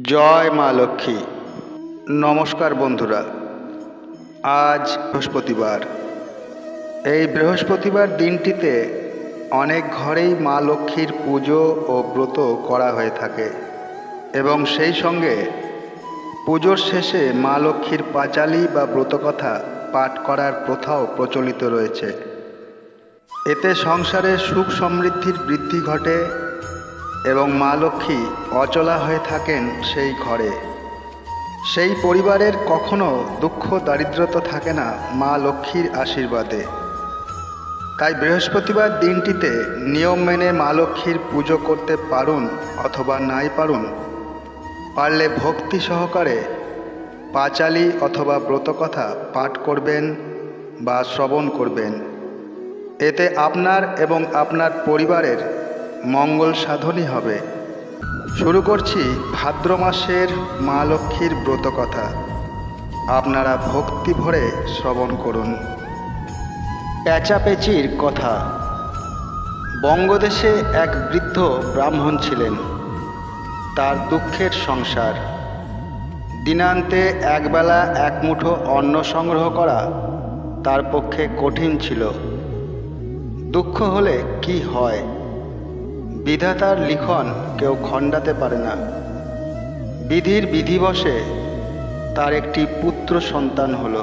জয় মা লক্ষ্মী। নমস্কার বন্ধুরা। আজ বৃহস্পতিবার। এই বৃহস্পতিবার দিনটিতে অনেক ঘরেই মা লক্ষ্মীর পুজো ও ব্রত করা হয়ে থাকে এবং সেই সঙ্গে পুজোর শেষে মা লক্ষ্মীর পাঁচালি বা ব্রতকথা পাঠ করার প্রথাও প্রচলিত রয়েছে। এতে সংসারে সুখ সমৃদ্ধির বৃদ্ধি ঘটে এবং মা লক্ষ্মী অচলা হয়ে থাকেন সেই ঘরে। সেই পরিবারের কখনো দুঃখ দারিদ্রতা থাকে না মা লক্ষ্মীর আশীর্বাদে। তাই বৃহস্পতিবার দিনটিতে নিয়ম মেনে মা লক্ষ্মীর পুজো করতে পারুন অথবা নাই পারুন, পারলে ভক্তি সহকারে পাঁচালি অথবা ব্রতকথা পাঠ করবেন বা শ্রবণ করবেন। এতে আপনার এবং আপনার পরিবারের মঙ্গল সাধনই হবে। শুরু করছি ভাদ্র মাসের মা লক্ষ্মীর ব্রতকথা আপনারা ভক্তি ভরে শ্রবণ করুন। প্যাচাপেচির কথা। বঙ্গদেশে এক বৃদ্ধ ব্রাহ্মণ ছিলেন। তার দুঃখের সংসার। দিনান্তে একবেলা এক মুঠো অন্ন সংগ্রহ করা তার পক্ষে কঠিন ছিল। দুঃখ হলে কি হয়? বিধাতার লিখন কেউ খণ্ডাতে পারে না। বিধির বিধিবশে তার একটি পুত্র সন্তান হল।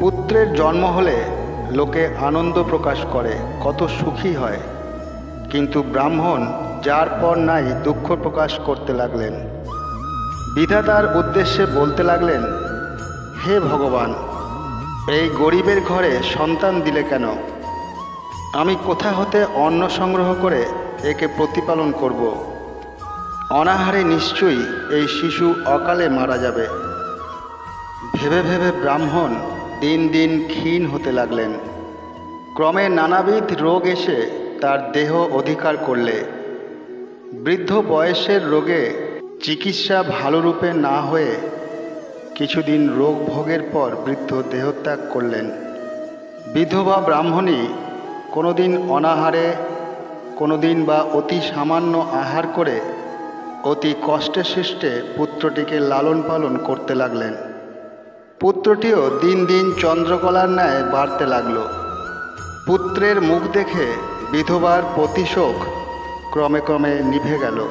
পুত্রের জন্ম হলে লোকে আনন্দ প্রকাশ করে, কত সুখী হয়। কিন্তু ব্রাহ্মণ যার পর নাই দুঃখ প্রকাশ করতে লাগলেন। বিধাতার উদ্দেশ্যে বলতে লাগলেন, হে ভগবান, এই গরিবের ঘরে সন্তান দিলে কেন? আমি কোথা হতে অন্ন সংগ্রহ করে একে প্রতিপালন করব? অনাহারে নিশ্চয়ই এই শিশু অকালে মারা যাবে। ভেবে ভেবে ব্রাহ্মণ দিন দিন ক্ষীণ হতে লাগলেন। ক্রমে নানাবিধ রোগ এসে তার দেহ অধিকার করলে। বৃদ্ধ বয়সের রোগে চিকিৎসা ভালোরূপে না হয়ে কিছুদিন রোগ ভোগের পর বৃদ্ধ দেহত্যাগ করলেন। বিধবা ব্রাহ্মণী কোনোদিন অনাহারে, কোনোদিন বা অতি সামান্য আহার করে অতি কষ্টে সৃষ্টে পুত্রটিকে লালন পালন করতে লাগলেন। পুত্রটিও দিন দিন চন্দ্রকলার ন্যায় বাড়তে লাগল। পুত্রের মুখ দেখে বিধবার প্রতিশোক ক্রমে ক্রমে নিভে গেল।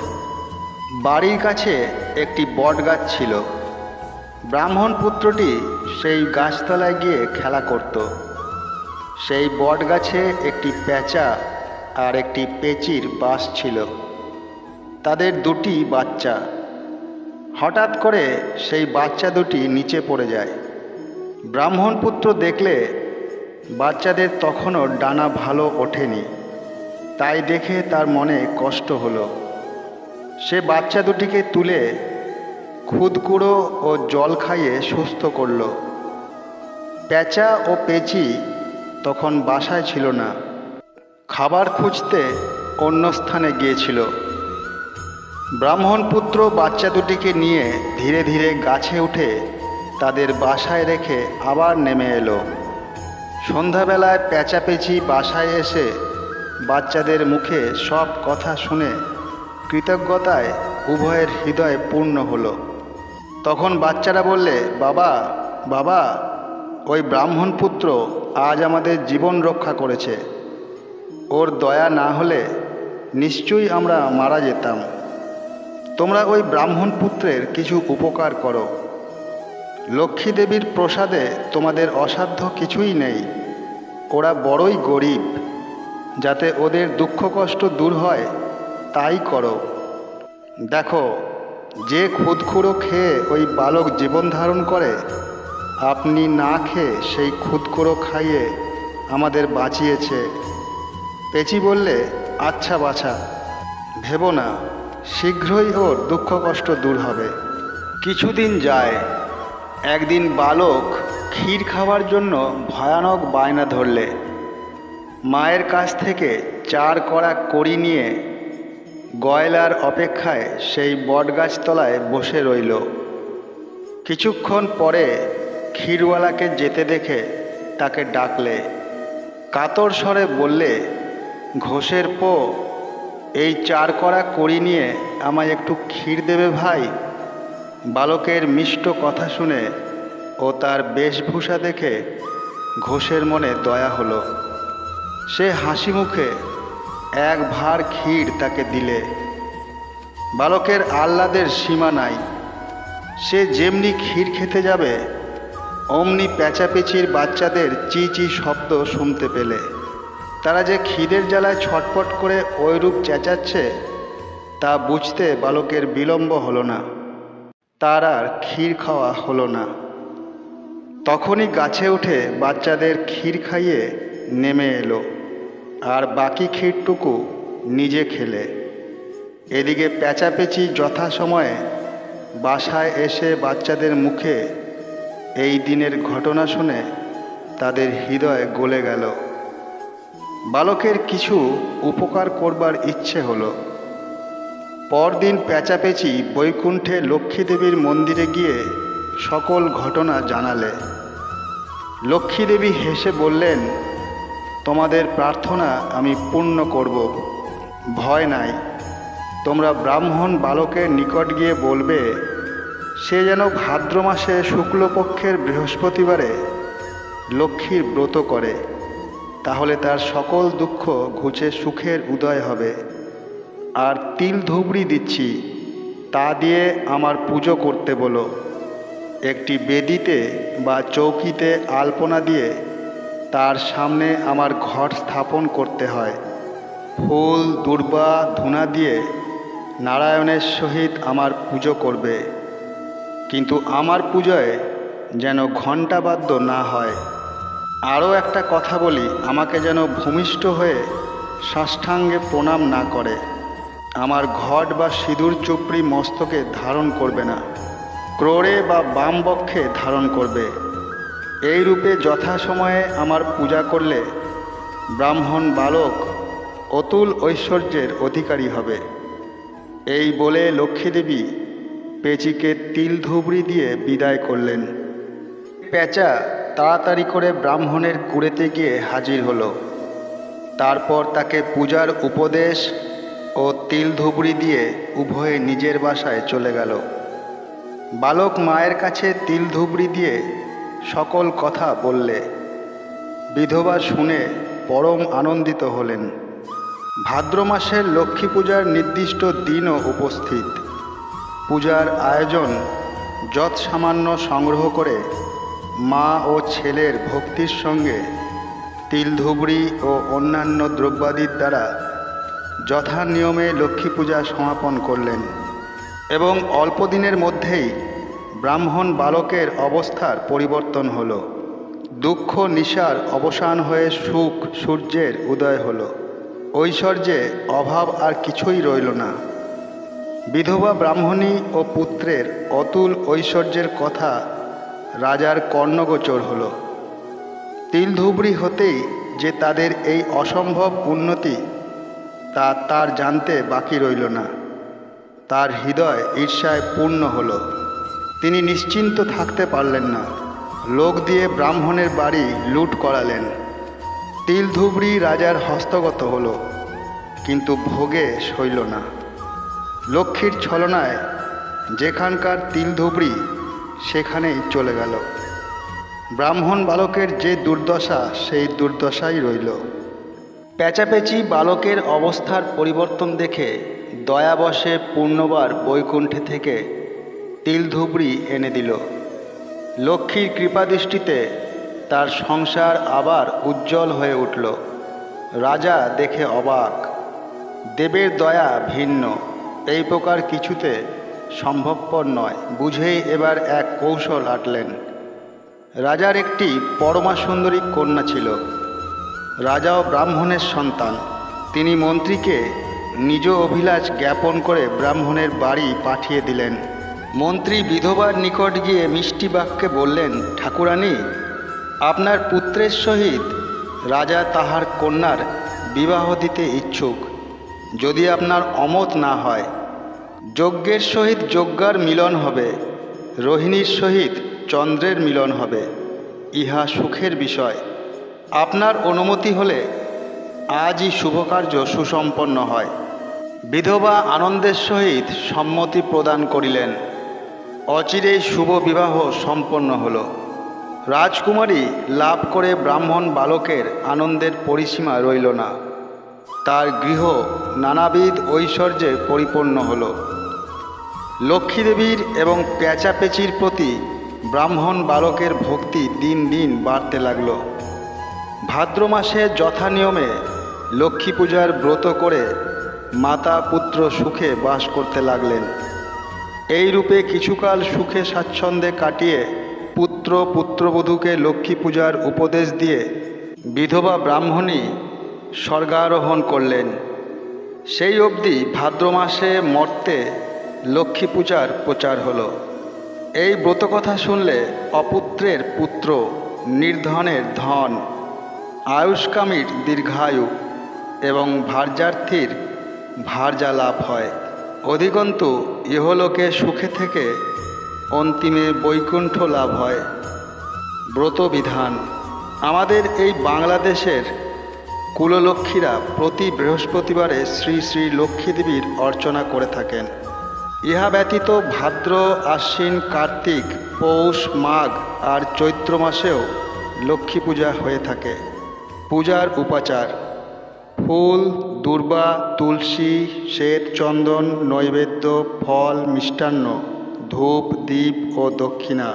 বাড়ির কাছে একটি বট গাছ ছিল। ব্রাহ্মণ পুত্রটি সেই গাছতলায় গিয়ে খেলা করত। সেই বট গাছে একটি পেঁচা আর একটি পেচির বাস ছিল। তাদের দুটি বাচ্চা। হঠাৎ করে সেই বাচ্চা দুটি নিচে পড়ে যায়। ব্রাহ্মণপুত্র দেখলে বাচ্চাদের তখনও ডানা ভালো ওঠেনি। তাই দেখে তার মনে কষ্ট হলো। সে বাচ্চা দুটিকে তুলে খুদকুড়ো ও জল খাইয়ে সুস্থ করল। পেঁচা ও পেঁচি তখন বাসায় ছিল না। খাবার খুঁজতে অন্য স্থানে গিয়েছিল। ব্রাহ্মণপুত্র বাচ্চা দুটিকে নিয়ে ধীরে ধীরে গাছে উঠে তাদের বাসায় রেখে আবার নেমে এলো। সন্ধ্যাবেলায় পেঁচাপেচি বাসায় এসে বাচ্চাদের মুখে সব কথা শুনে কৃতজ্ঞতায় উভয়ের হৃদয় পূর্ণ হলো। তখন বাচ্চারা বললে, বাবা বাবা, ওই ব্রাহ্মণ পুত্র আজ আমাদের জীবন রক্ষা করেছে। ওর দয়া না হলে নিশ্চয়ই আমরা মারা যেতাম। তোমরা ওই ব্রাহ্মণ পুত্রের কিছু উপকার করো। লক্ষ্মী দেবীর প্রসাদে তোমাদের অসাধ্য কিছুই নেই। ওরা বড়ই গরিব। যাতে ওদের দুঃখ কষ্ট দূর হয়, তাই করো। দেখো, যে খুদখুড়ো খেয়ে ওই বালক জীবন ধারণ করে আপনি না খেয়ে সেই খুদকুড়ো খাইয়ে আমাদের বাঁচিয়েছে। পেচি বললে আচ্ছা বাছা, ভেবো না, শীঘ্রই ওর দুঃখ কষ্ট দূর হবে। কিছুদিন যায়, একদিন বালক ক্ষীর খাওয়ার জন্য ভয়ানক বায়না ধরলে। মায়ের কাছ থেকে চার কড়া কড়ি নিয়ে গয়লার অপেক্ষায় সেই বটগাছতলায় বসে রইল। কিছুক্ষণ পরে ক্ষীরওয়ালাকে যেতে দেখে তাকে ডাকলে। কাতর স্বরে বললে, ঘোষের পো, এই চার করা করি নিয়ে আমায় একটু ক্ষীর দেবে ভাই? বালকের মিষ্ট কথা শুনে ও তার বেশভূষা দেখে ঘোষের মনে দয়া হলো। সে হাসি মুখে এক ভার ক্ষীর তাকে দিলে। বালকের আহ্লাদের সীমা নাই। সে যেমনি ক্ষীর খেতে যাবে অমনি পেঁচাপেচির বাচ্চাদের চি চি শব্দ শুনতে পেলে। তারা যে খিদের জ্বালায় ছটপট করে ওইরূপ চেঁচাচ্ছে, তা বুঝতে বালকের বিলম্ব হলো না। তার আর ক্ষীর খাওয়া হলো না। তখনই গাছে উঠে বাচ্চাদের ক্ষীর খাইয়ে নেমে এলো, আর বাকি ক্ষীরটুকু নিজে খেলে। এদিকে পেঁচাপেচি যথাসময়ে বাসায় এসে বাচ্চাদের মুখে এই দিনের ঘটনা শুনে তাদের হৃদয় গলে গেল। বালকের কিছু উপকার করবার ইচ্ছে হলো। পরদিন পেঁচাপেচি বৈকুণ্ঠে লক্ষ্মীদেবীর মন্দিরে গিয়ে সকল ঘটনা জানালে। লক্ষ্মীদেবী হেসে বললেন, তোমাদের প্রার্থনা আমি পূর্ণ করব। ভয় নাই। তোমরা ব্রাহ্মণ বালকের নিকট গিয়ে বলবে সে যেন ভাদ্র মাসে শুক্লপক্ষের বৃহস্পতিবারে লক্ষ্মীর ব্রত করে, তাহলে তার সকল দুঃখ ঘুচে সুখের উদয় হবে। আর তিল ধুবড়ি দিচ্ছি, তা দিয়ে আমার পুজো করতে বলো। একটি বেদিতে বা চৌকিতে আলপনা দিয়ে তার সামনে আমার ঘট স্থাপন করতে হয়। ফুল, দুর্বা, ধুনা দিয়ে নারায়ণের সহিত আমার পুজো করবে। কিন্তু আমার পুজোয় যেন ঘণ্টাবাদ্য না হয়। আরও একটা কথা বলি, আমাকে যেন ভূমিষ্ঠ হয়ে সাষ্টাঙ্গে প্রণাম না করে। আমার ঘট বা সিঁদুর চুপড়ি মস্তকে ধারণ করবে না। ক্রোড়ে বা বাম বক্ষে ধারণ করবে। এই রূপে যথাসময়ে আমার পূজা করলে ব্রাহ্মণ বালক অতুল ঐশ্বর্যের অধিকারী হবে। এই বলে লক্ষ্মীদেবী পেঁচিকে তিল ধুবড়ি দিয়ে বিদায় করলেন। পেঁচা তাড়াতাড়ি করে ব্রাহ্মণের কুড়েতে গিয়ে হাজির হলো। তারপর তাকে পূজার উপদেশ ও তিল ধুবড়ি দিয়ে উভয়ে নিজের বাসায় চলে গেল। বালক মায়ের কাছে তিল ধুবড়ি দিয়ে সকল কথা বললে। বিধবা শুনে পরম আনন্দিত হলেন। ভাদ্র মাসের লক্ষ্মী পূজার নির্দিষ্ট দিনও উপস্থিত। পূজার আয়োজন যৎ সামান্য সংগ্রহ করে মা ও ছেলের ভক্তির সঙ্গে তিল ধুবড়ি ও অন্যান্য দ্রব্যাদির দ্বারা যথা নিয়মে লক্ষ্মী পূজা সমাপন করলেন এবং অল্পদিনের মধ্যেই ব্রাহ্মণ বালকের অবস্থার পরিবর্তন হলো। দুঃখ নিশার অবসান হয়ে সুখ সূর্যের উদয় হলো। ঐশ্বর্যে অভাব আর কিছুই রইল না। বিধবা ব্রাহ্মণী ও পুত্রের অতুল ঐশ্বর্যের কথা রাজার কর্ণগোচর হল। তিলধুবড়ি হতেই যে তাদের এই অসম্ভব উন্নতি তা তার জানতে বাকি রইল না। তার হৃদয় ঈর্ষায় পূর্ণ হল। তিনি নিশ্চিন্ত থাকতে পারলেন না। লোক দিয়ে ব্রাহ্মণের বাড়ি লুট করালেন। তিলধুবড়ি রাজার হস্তগত হল, কিন্তু ভোগে সইল না। লক্ষ্মীর ছলনায় যেখানকার তিল ধুবড়ি, সেখানেই চলে গেল। ব্রাহ্মণ বালকের যে দুর্দশা, সেই দুর্দশাই রইল। পেঁচাপেচি বালকের অবস্থার পরিবর্তন দেখে দয়াবশে পূর্ণবার বৈকুণ্ঠে থেকে তিল ধুবড়ি এনে দিল। লক্ষ্মীর কৃপাদৃষ্টিতে তার সংসার আবার উজ্জ্বল হয়ে উঠল। রাজা দেখে অবাক। দেবের দয়া ভিন্ন। এই প্রকার কিছুতে সম্ভবপর নয়। বুঝেই এবার এক কৌশল আটলেন রাজার একটি পরমা সুন্দরী কন্যা ছিল। রাজাও ব্রাহ্মণের সন্তান। তিনি মন্ত্রীকে নিজ অভিলাষ জ্ঞাপন করে ব্রাহ্মণের বাড়ি পাঠিয়ে দিলেন। মন্ত্রী বিধবার নিকট গিয়ে মিষ্টি বাক্যে বললেন, ঠাকুরানী, আপনার পুত্রের সহিত রাজা তাহার কন্যার বিবাহ দিতে ইচ্ছুক। যদি আপনার অমত না হয় যজ্ঞের সহিত যজ্ঞার মিলন হবে, রোহিণীর সহিত চন্দ্রের মিলন হবে, ইহা সুখের বিষয়। আপনার অনুমতি হলে আজই শুভকার্য সুসম্পন্ন হয়। বিধবা আনন্দের সহিত সম্মতি প্রদান করিলেন। অচিরেই শুভ বিবাহ সম্পন্ন হল। রাজকুমারী লাভ করে ব্রাহ্মণ বালকের আনন্দের পরিসীমা রইল না। তার গৃহ নানাবিধ ঐশ্বর্যে পরিপূর্ণ হল। লক্ষ্মীদেবীর এবং পেঁচাপেচির প্রতি ব্রাহ্মণ বালকের ভক্তি দিন দিন বাড়তে লাগল। ভাদ্র মাসে যথানিয়মে লক্ষ্মী পূজার ব্রত করে মাতা পুত্র সুখে বাস করতে লাগলেন। এই রূপে কিছুকাল সুখে স্বাচ্ছন্দ্যে কাটিয়ে পুত্র পুত্রবধূকে লক্ষ্মী পূজার উপদেশ দিয়ে বিধবা ব্রাহ্মণী স্বর্গারোহণ করলেন। সেই অবধি ভাদ্র মাসে মর্তে লক্ষ্মী পূজার প্রচার হলো। এই ব্রতকথা শুনলে অপুত্রের পুত্র নির্ধনের ধন, আয়ুষ্কামীর দীর্ঘায়ু এবং ভার্যার্থীর ভার্যা লাভ হয়। অধিকন্তু ইহলোকে সুখে থেকে অন্তিমে বৈকুণ্ঠ লাভ হয়। ব্রতবিধান। আমাদের এই বাংলাদেশের কুললক্ষ্মীরা প্রতি বৃহস্পতিবারে শ্রী শ্রী লক্ষ্মী দেবীর অর্চনা করে থাকেন। ইহা ব্যতীত ভাদ্র, আশ্বিন, কার্তিক, পৌষ, মাঘ আর চৈত্র মাসেও লক্ষ্মী পূজা হয়ে থাকে। পূজার উপাচার, ফুল, দুর্বা, তুলসী, শ্বেত চন্দন, নৈবেদ্য, ফল, মিষ্টান্ন, ধূপ দ্বীপ ও দক্ষিণা,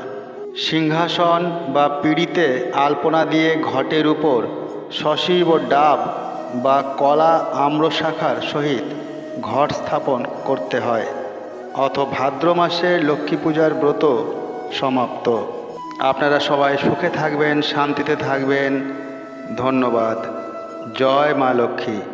সিংহাসন বা পিড়িতে আলপনা দিয়ে ঘটের উপর ও ডাব বা কলা আম্রশাখার সহিত ঘট স্থাপন করতে হয়, অথ ভাদ্র মাসে লক্ষ্মী পূজার ব্রত সমাপ্ত। আপনারা সবাই সুখে থাকবেন, শান্তিতে থাকবেন। ধন্যবাদ। জয় মা লক্ষ্মী।